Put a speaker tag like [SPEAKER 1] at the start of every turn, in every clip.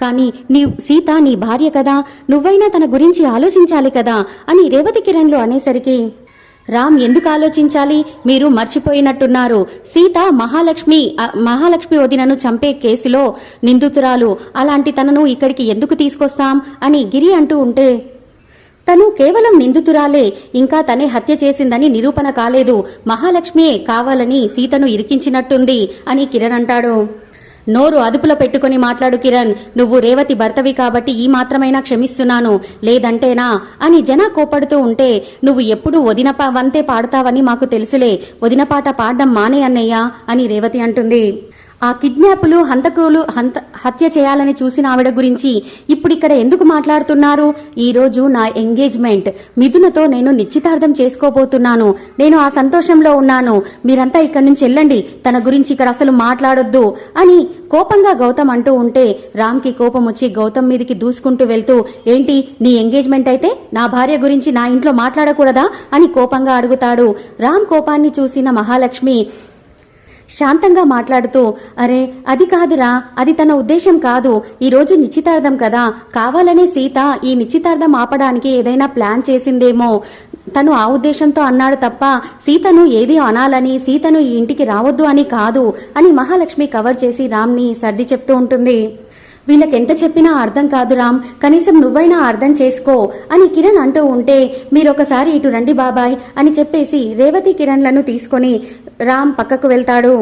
[SPEAKER 1] కానీ నీ సీత నీ భార్య కదా నువ్వైనా తన గురించి ఆలోచించాలి కదా అని రేవతి కిరణ్లు అనేసరికి రామ్ ఎందుకు ఆలోచించాలి? మీరు మర్చిపోయినట్టున్నారు. సీత మహాలక్ష్మి మహాలక్ష్మి వదినను చంపే కేసులో నిందితురాలు అలాంటి తనను ఇక్కడికి ఎందుకు తీసుకొస్తాం? అని గిరి అంటూ ఉంటే తను కేవలం నిందితురాలే ఇంకా తనే హత్య చేసిందని నిరూపణ కాలేదు. మహాలక్ష్మియే కావాలని సీతను ఇరికించినట్టుంది అని కిరణ్ అంటాడు. నోరు అదుపులో పెట్టుకొని మాట్లాడు కిరణ్. నువ్వు రేవతి భర్తవి కాబట్టి ఈ మాత్రమైనా క్షమిస్తున్నాను. లేదంటేనా? అని జనా కోపడుతూ ఉంటే నువ్వు ఎప్పుడు వదిన పా- వంతే పాడతావని మాకు తెలుసులే. వదిన పాట పాడడం మానే అన్నయ్య? అని రేవతి అంటుంది. ఆ కిడ్నాపులు హంతకులు హంత హత్య చేయాలని చూసిన ఆవిడ గురించి ఇప్పుడు ఇక్కడ ఎందుకు మాట్లాడుతున్నారు? ఈరోజు నా ఎంగేజ్మెంట్. మిథునతో నేను నిశ్చితార్థం చేసుకోబోతున్నాను. నేను ఆ సంతోషంలో ఉన్నాను. మీరంతా ఇక్కడి నుంచి వెళ్ళండి. తన గురించి ఇక్కడ అసలు మాట్లాడొద్దు అని కోపంగా గౌతమ్ అంటూ ఉంటే రామ్కి కోపం వచ్చి గౌతమ్ మీదకి దూసుకుంటూ వెళ్తూ ఏంటి నీ ఎంగేజ్మెంట్ అయితే? నా భార్య గురించి నా ఇంట్లో మాట్లాడకూడదా? అని కోపంగా అడుగుతాడు. రామ్ కోపాన్ని చూసిన మహాలక్ష్మి శాంతంగా మాట్లాడుతూ అరే అది కాదురా అది తన ఉద్దేశం కాదు. ఈరోజు నిశ్చితార్థం కదా. కావాలనే సీత ఈ నిశ్చితార్థం ఆపడానికి ఏదైనా ప్లాన్ చేసిందేమో. తను ఆ ఉద్దేశంతో అన్నాడు తప్ప సీతను ఏది అనాలని సీతను ఈ ఇంటికి రావద్దు అని కాదు అని మహాలక్ష్మి కవర్ చేసి రామ్ని సర్ది చెప్తూ ఉంటుంది. వీళ్ళకెంత చెప్పినా అర్థం కాదు రామ్. కనీసం నువ్వైనా అర్థం చేసుకో అని కిరణ్ అంటూ ఉంటే మీరొకసారి ఇటు రండి బాబాయ్ అని చెప్పేసి రేవతి కిరణ్లను తీసుకొని రామ్ పక్కకు వెళ్తాడు.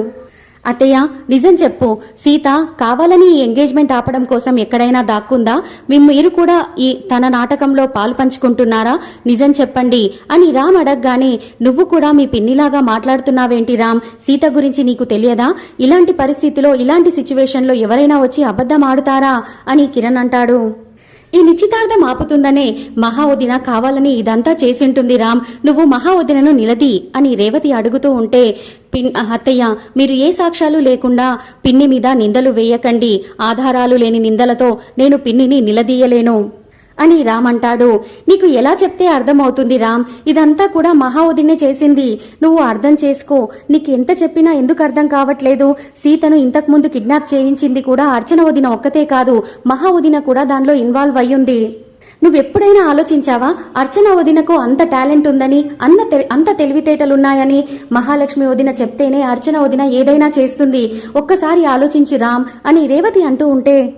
[SPEAKER 1] అత్తయ్య నిజం చెప్పు. సీత కావాలని ఈ ఎంగేజ్మెంట్ ఆపడం కోసం ఎక్కడైనా దాక్కుందా? మేము మీరు కూడా ఈ తన నాటకంలో పాలు పంచుకుంటున్నారా? నిజం చెప్పండి. అని రామ్ అడగగానే నువ్వు కూడా మీ పిన్నిలాగా మాట్లాడుతున్నావేంటి రామ్? సీత గురించి నీకు తెలియదా? ఇలాంటి పరిస్థితిలో ఇలాంటి సిచ్యువేషన్లో ఎవరైనా వచ్చి అబద్ధం ఆడుతారా? అని కిరణ్ అంటాడు. ఈ నిశ్చితార్థం ఆపుతుందనే మహావదిన కావాలని ఇదంతా చేసింటుంది రామ్. నువ్వు మహావదినను నిలది అని రేవతి అడుగుతూ ఉంటే పిన్ అత్తయ్య మీరు ఏ సాక్ష్యాలు లేకుండా పిన్ని మీద నిందలు వేయకండి. ఆధారాలు లేని నిందలతో నేను పిన్నిని నిలదీయలేను. అని రామ్ అంటాడు. నీకు ఎలా చెప్తే అర్థమవుతుంది రామ్? ఇదంతా కూడా మహావదినే చేసింది. నువ్వు అర్థం చేసుకో. నీకు ఎంత చెప్పినా ఎందుకు అర్థం కావట్లేదు? సీతను ఇంతకుముందు కిడ్నాప్ చేయించింది కూడా అర్చన వదిన ఒక్కతే కాదు. మహావదిన కూడా దానిలో ఇన్వాల్వ్ అయ్యుంది. నువ్వెప్పుడైనా ఆలోచించావా? అర్చన వదినకు అంత టాలెంట్ ఉందని అన్న తె- అంత తెలివితేటలున్నాయని? మహాలక్ష్మి వదిన చెప్తేనే అర్చన వదిన ఏదైనా చేస్తుంది. ఒక్కసారి ఆలోచించు రామ్ అని రేవతి అంటూ ఉంటే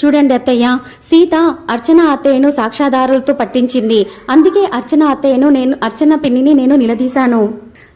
[SPEAKER 1] చూడండి అత్తయ్య సీత అర్చన అత్తయ్యను సాక్ష్యాధారాలతో పట్టించింది. అందుకే అర్చన అత్తయ్యను నేను అర్చన పిన్నిని నేను నిలదీశాను.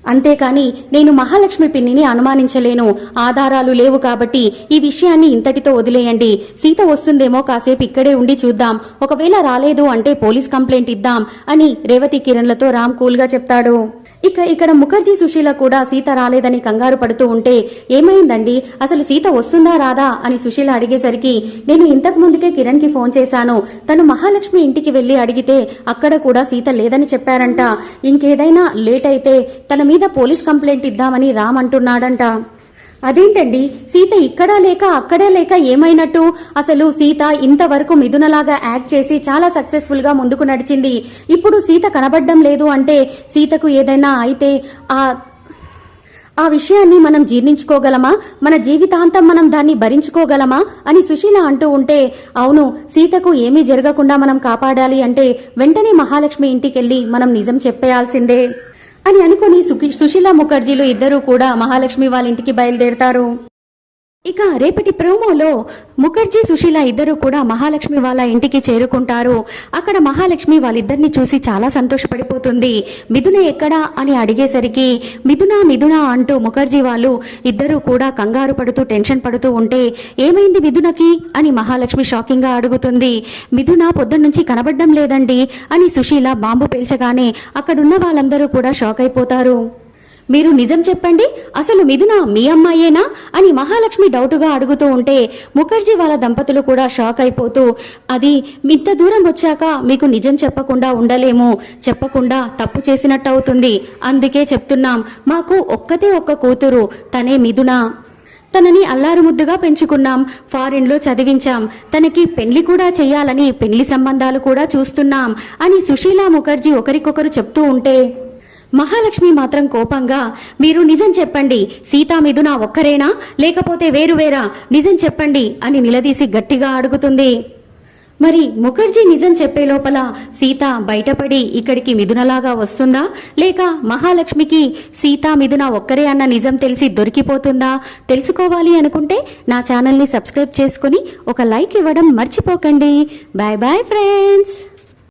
[SPEAKER 1] అంతేకాని నేను మహాలక్ష్మి పిన్నిని అనుమానించలేను. ఆధారాలు లేవు కాబట్టి ఈ విషయాన్ని ఇంతటితో వదిలేయండి. సీత వస్తుందేమో కాసేపు ఇక్కడే ఉండి చూద్దాం. ఒకవేళ రాలేదు అంటే పోలీస్ కంప్లైంట్ ఇద్దాం అని రేవతి కిరణ్లతో రామ్ కూల్గా చెప్తాడు. ఇక ఇక్కడ ముఖర్జీ సుశీల కూడా సీత రాలేదని కంగారు పడుతూ ఉంటే ఏమైందండి? అసలు సీత వస్తుందా రాదా? అని సుశీల అడిగేసరికి నేను ఇంతకు ముందుకే కిరణ్కి ఫోన్ చేశాను. తను మహాలక్ష్మి ఇంటికి వెళ్ళి అడిగితే అక్కడ కూడా సీత లేదని చెప్పారంట. ఇంకేదైనా లేట్ అయితే తన మీద పోలీస్ కంప్లైంట్ ఇద్దామని రామ్ అంటున్నాడంట. అదేంటండి? సీత ఇక్కడా లేక అక్కడా లేక ఏమైనట్టు? అసలు సీత ఇంతవరకు మిథునలాగా యాక్ట్ చేసి చాలా సక్సెస్ఫుల్గా ముందుకు నడిచింది. ఇప్పుడు సీత కనబడ్డం లేదు అంటే సీతకు ఏదైనా అయితే ఆ ఆ విషయాన్ని మనం జీర్ణించుకోగలమా? మన జీవితాంతం మనం దాన్ని భరించుకోగలమా? అని సుశీల అంటూ ఉంటే అవును సీతకు ఏమీ జరగకుండా మనం కాపాడాలి అంటే వెంటనే మహాలక్ష్మి ఇంటికెళ్ళి మనం నిజం చెప్పేయాల్సిందే. అని అనుకుని సుశీలా సుశీల ముఖర్జీలు ఇద్దరూ కూడా మహాలక్ష్మి వాళ్ళ ఇంటికి బయలుదేరతారు. ఇక రేపటి ప్రోమోలో ముఖర్జీ సుశీల ఇద్దరు కూడా మహాలక్ష్మి వాళ్ళ ఇంటికి చేరుకుంటారు. అక్కడ మహాలక్ష్మి వాళ్ళిద్దరిని చూసి చాలా సంతోషపడిపోతుంది. మిథున ఎక్కడా అని అడిగేసరికి మిథున మిథున అంటూ ముఖర్జీ వాళ్ళు ఇద్దరూ కూడా కంగారు పడుతూ టెన్షన్ పడుతూ ఉంటే ఏమైంది మిథునకి అని మహాలక్ష్మి షాకింగ్గా అడుగుతుంది. మిథున పొద్దున్నుంచి కనబడడం లేదండి అని సుశీల బాంబు పేల్చగానే అక్కడున్న వాళ్ళందరూ కూడా షాక్ అయిపోతారు మీరు నిజం చెప్పండి అసలు మిథున మీ అమ్మాయేనా? అని మహాలక్ష్మి డౌటుగా అడుగుతూ ఉంటే ముఖర్జీ వాళ్ళ దంపతులు కూడా షాక్ అయిపోతూ అది ఇంత దూరం వచ్చాక మీకు నిజం చెప్పకుండా ఉండలేము చెప్పకుండా తప్పు చేసినట్టు అవుతుంది. అందుకే చెప్తున్నాం మాకు ఒక్కతే ఒక్క కూతురు తనే మిథున. తనని అల్లారు ముద్దుగా పెంచుకున్నాం ఫారిన్లో చదివించాం తనకి పెళ్ళి కూడా చేయాలని పెళ్ళి సంబంధాలు కూడా చూస్తున్నాం అని సుశీల ముఖర్జీ ఒకరికొకరు చెప్తూ ఉంటే మహాలక్ష్మి మాత్రం కోపంగా మీరు నిజం చెప్పండి సీతా మిథున ఒక్కరేనా? లేకపోతే వేరువేరా నిజం చెప్పండి అని నిలదీసి గట్టిగా అడుగుతుంది. మరి ముఖర్జీ నిజం చెప్పే లోపల సీత బయటపడి ఇక్కడికి మిథునలాగా వస్తుందా? లేక మహాలక్ష్మికి సీత మిథున ఒక్కరే అన్న నిజం తెలిసి దొరికిపోతుందా? తెలుసుకోవాలి అనుకుంటే నా ఛానల్ని సబ్స్క్రైబ్ చేసుకుని ఒక లైక్ ఇవ్వడం మర్చిపోకండి. Bye bye friends!